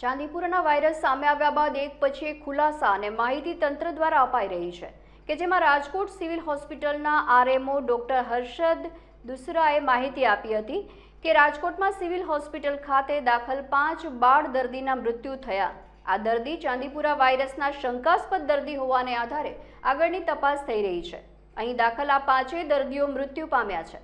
ચાંદીપુરના virus સામે આવ્યા બાદ એક પછી એક ખુલાસા અને માહિતી તંત્ર દ્વારા અપાઈ રહી છે કે જેમાં રાજકોટ સિવિલ હોસ્પિટલના આરએમઓ ડોક્ટર હર્ષદ દુસરાએ માહિતી આપી હતી કે રાજકોટમાં સિવિલ હોસ્પિટલ ખાતે દાખલ પાંચ બાળ દર્દીના મૃત્યુ થયા. આ દર્દી ચાંદીપુરા વાયરસના શંકાસ્પદ દર્દી હોવાને આધારે આગળની તપાસ થઈ રહી છે. અહીં દાખલ આ પાંચેય દર્દીઓ મૃત્યુ પામ્યા છે.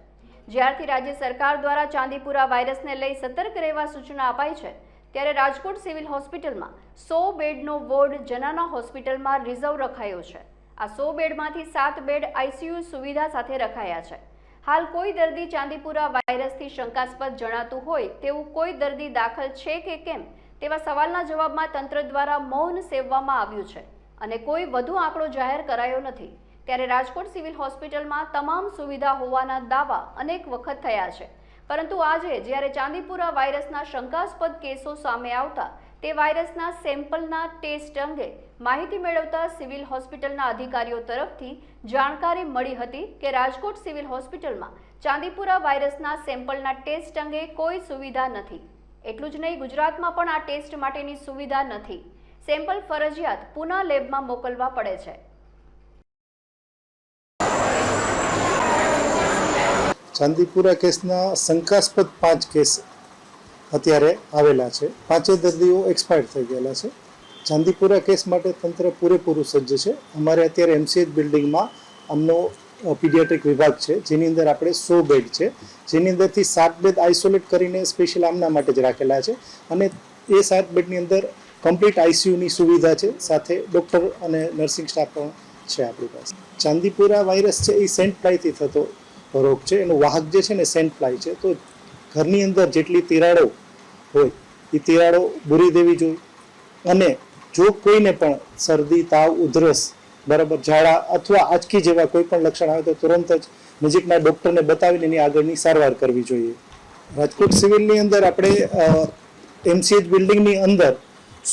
જ્યારથી રાજ્ય સરકાર દ્વારા ચાંદીપુરા વાયરસને લઈ સતર્ક રહેવા સૂચના અપાઈ છે ત્યારે રાજકોટ સિવિલ હોસ્પિટલમાં સો બેડનો વોર્ડ જનાના હોસ્પિટલમાં રિઝર્વ રખાયો છે. આ સો બેડમાંથી સાત બેડ આઈસીયુ સુવિધા સાથે રખાયા છે. હાલ કોઈ દર્દી ચાંદીપુરા વાયરસથી શંકાસ્પદ જણાતું હોય તેવું કોઈ દર્દી દાખલ છે કે કેમ તેવા સવાલના જવાબમાં તંત્ર દ્વારા મૌન સેવવામાં આવ્યું છે અને કોઈ વધુ આંકડો જાહેર કરાયો નથી. ત્યારે રાજકોટ સિવિલ હોસ્પિટલમાં તમામ સુવિધા હોવાના દાવા અનેક વખત થયા છે. પરંતુ આજે જ્યારે ચાંદીપુરા વાયરસના શંકાસ્પદ કેસો સામે આવતા, તે વાયરસના સેમ્પલના ટેસ્ટ અંગે માહિતી મેળવતા સિવિલ હોસ્પિટલના અધિકારીઓ તરફથી જાણકારી મળી હતી કે રાજકોટ સિવિલ હોસ્પિટલમાં ચાંદીપુરા વાયરસના સેમ્પલના ટેસ્ટ અંગે કોઈ સુવિધા નથી. એટલું જ નહીં, ગુજરાતમાં પણ આ ટેસ્ટ માટેની સુવિધા નથી. સેમ્પલ ફરજિયાત પુના લેબમાં મોકલવા પડે છે. ચાંદીપુરા કેસના શંકાસ્પદ પાંચ કેસ અત્યારે આવેલા છે. પાંચે દર્દીઓ એક્સપાયર્ડ થઈ ગયેલા છે. ચાંદીપુરા કેસ માટે તંત્ર પૂરેપૂરું સજ્જ છે. અમારે અત્યારે એમસીએચ બિલ્ડિંગમાં અમનો પીડિયાટ્રિક વિભાગ છે. જેની અંદર આપણે સો બેડ છે. જેની અંદરથી સાત બેડ આઇસોલેટ કરીને સ્પેશિયલ આમના માટે જ રાખેલા છે. અને એ સાત બેડની અંદર કમ્પ્લીટ આઈસીયુની સુવિધા છે. સાથે ડૉક્ટર અને નર્સિંગ સ્ટાફ પણ છે આપણી પાસે. ચાંદીપુરા વાયરસ છે એ સેન્ટ ફ્લાયથી થતો રોગ છે, એનું વાહક જે છે ને સેન્ટ ફ્લાય છે. તો ઘરની અંદર જેટલી તિરાડો હોય, એ તિરાડો બુરી દેવી જોઈએ. અને જો કોઈને પણ શરદી, તાવ, ઉધરસ, બરાબર, ઝાડા અથવા આંચકી જેવા કોઈ પણ લક્ષણ આવે તો તુરંત જ નજીકના ડૉક્ટરને બતાવીને એની આગળની સારવાર કરવી જોઈએ. રાજકોટ સિવિલની અંદર આપણે એમસીએચ બિલ્ડિંગની અંદર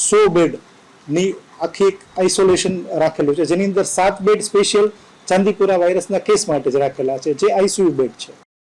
સો બેડની આખી એક આઇસોલેશન રાખેલું છે. જેની અંદર સાત બેડ સ્પેશિયલ ચાંદીપુરા વાયરસના કેસ માટે જ રાખેલા છે જે આઈસીયુ બેડ છે.